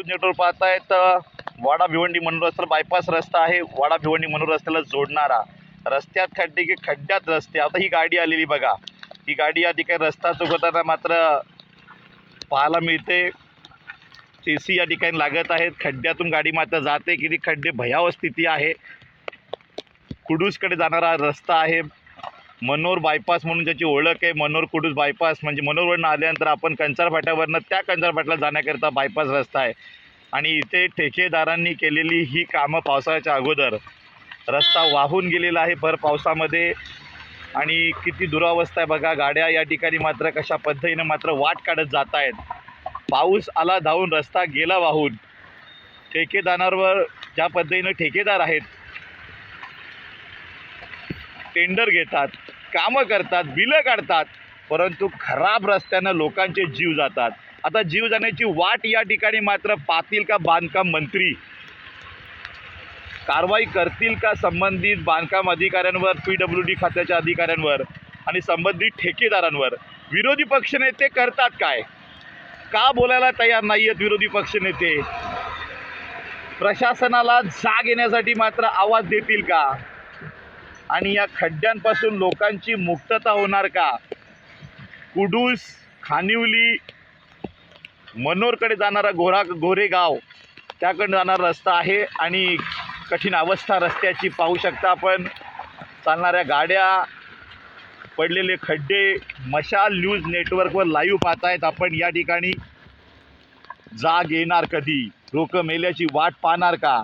News network पाहतायत वाडा भिवंडी मनोर रस्ता bypass रस्ता आहे. वाडा भिवंडी मनोर रस्त्याला जोडणारा रस्त्यात खड्डे की खड्ड्यात रस्ते. आता ही गाडी आलेली बघा. ही गाडी या ठिकाणी रस्ता चुकवताना मात्र पाहायला मिळते. टी सी या ठिकाणी लागत आहेत. खड्ड्यातून गाडी मात्र जाते किती खड्डे भयावह स्थिती आहे. कुडूसकडे जाणारा रस्ता आहे. मनोर बायपास म्हणून ज्याची ओळख आहे मनोर कुडूस बायपास म्हणजे मनोरवरनं आल्यानंतर आपण कंचार फाट्यावरनं त्या कंचार फाट्याला जाण्याकरिता बायपास रस्ता आहे. आणि इथे ठेकेदारांनी केलेली ही कामं पावसाळ्याच्या अगोदर. रस्ता वाहून गेलेला आहे भर पावसामध्ये. आणि किती दुरावस्था आहे बघा गाड्या या ठिकाणी मात्र कशा पद्धतीनं मात्र वाट काढत जात आहेत पाऊस आला धावून रस्ता गेला वाहून. ठेकेदारांवर ज्या पद्धतीनं ठेकेदार आहेत टेंडर घेतात. कामं करतात बिलं काढतात परंतु खराब रस्त्यानं लोकांचे जीव जातात. आता जीव जाण्याची वाट या ठिकाणी मात्र पाहतील का बांधकाम मंत्री? कारवाई करतील का संबंधित बांधकाम अधिकाऱ्यांवर पी डब्ल्यू डी खात्याच्या अधिकाऱ्यांवर आणि संबंधित ठेकेदारांवर? विरोधी पक्षनेते करतात काय? का बोलायला तयार नाही आहेत विरोधी पक्षनेते प्रशासनाला जाग येण्यासाठी मात्र आवाज देतील का? आणि या खड्ड्यांपासून लोकांची मुक्तता होणार का? कुडूस खानिवली मनोरकडे जाणारा गोरा गोरेगाव त्याकडे जाणारा रस्ता आहे आणि कठीण अवस्था रस्त्याची पाहू शकता आपण. चालणाऱ्या गाड्या पडलेले खड्डे मशाल न्यूज नेटवर्कवर लाईव्ह पाहतायत आपण या ठिकाणी. जाग येणार कधी? लोक मेल्याची वाट पाहणार का?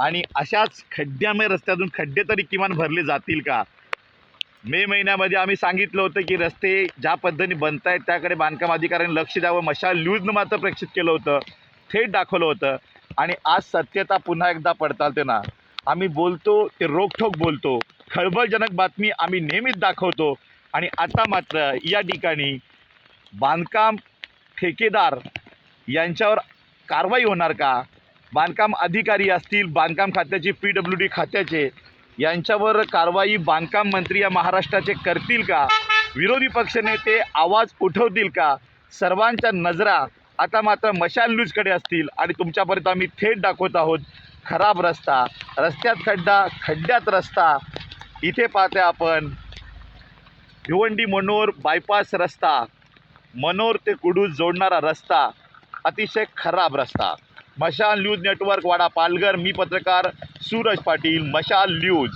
आणि अशाच खड्ड्यामय रस्त्यातून खड्डे तरी किमान भरले जातील का? मे महिन्यामध्ये आम्ही सांगितलं होतं की रस्ते ज्या पद्धतीने बनत आहेत त्याकडे बांधकाम अधिकाऱ्यांनी लक्ष द्यावं. मशाल न्यूजनं मात्र प्रेक्षित केलं होतं. थेट दाखवलं होतं. आणि आज सत्यता पुन्हा एकदा पडताळते ना. आम्ही बोलतो ते रोखठोक बोलतो. खळबळजनक बातमी आम्ही नेहमीच दाखवतो. आणि आता मात्र या ठिकाणी बांधकाम ठेकेदार यांच्यावर कारवाई होणार का? बांधकाम अधिकारी असतील बांधकाम खात्याचे पी डब्ल्यू डी खात्याचे यांच्यावर कारवाई बांधकाम मंत्री या महाराष्ट्राचे करतील का? विरोधी पक्षनेते आवाज उठवतील का? सर्वांच्या नजरा आता मात्र मशाल न्यूजकडे असतील आणि तुमच्यापर्यंत आम्ही थेट दाखवत आहोत खराब रस्ता रस्त्यात खड्डा खड्ड्यात रस्ता. इथे पाहते आपण भिवंडी मनोर बायपास रस्ता. मनोर ते कुडूस जोडणारा रस्ता अतिशय खराब रस्ता. मशाल न्यूज नेटवर्क वाडा पालघर मी पत्रकार सूरज पाटील मशाल न्यूज.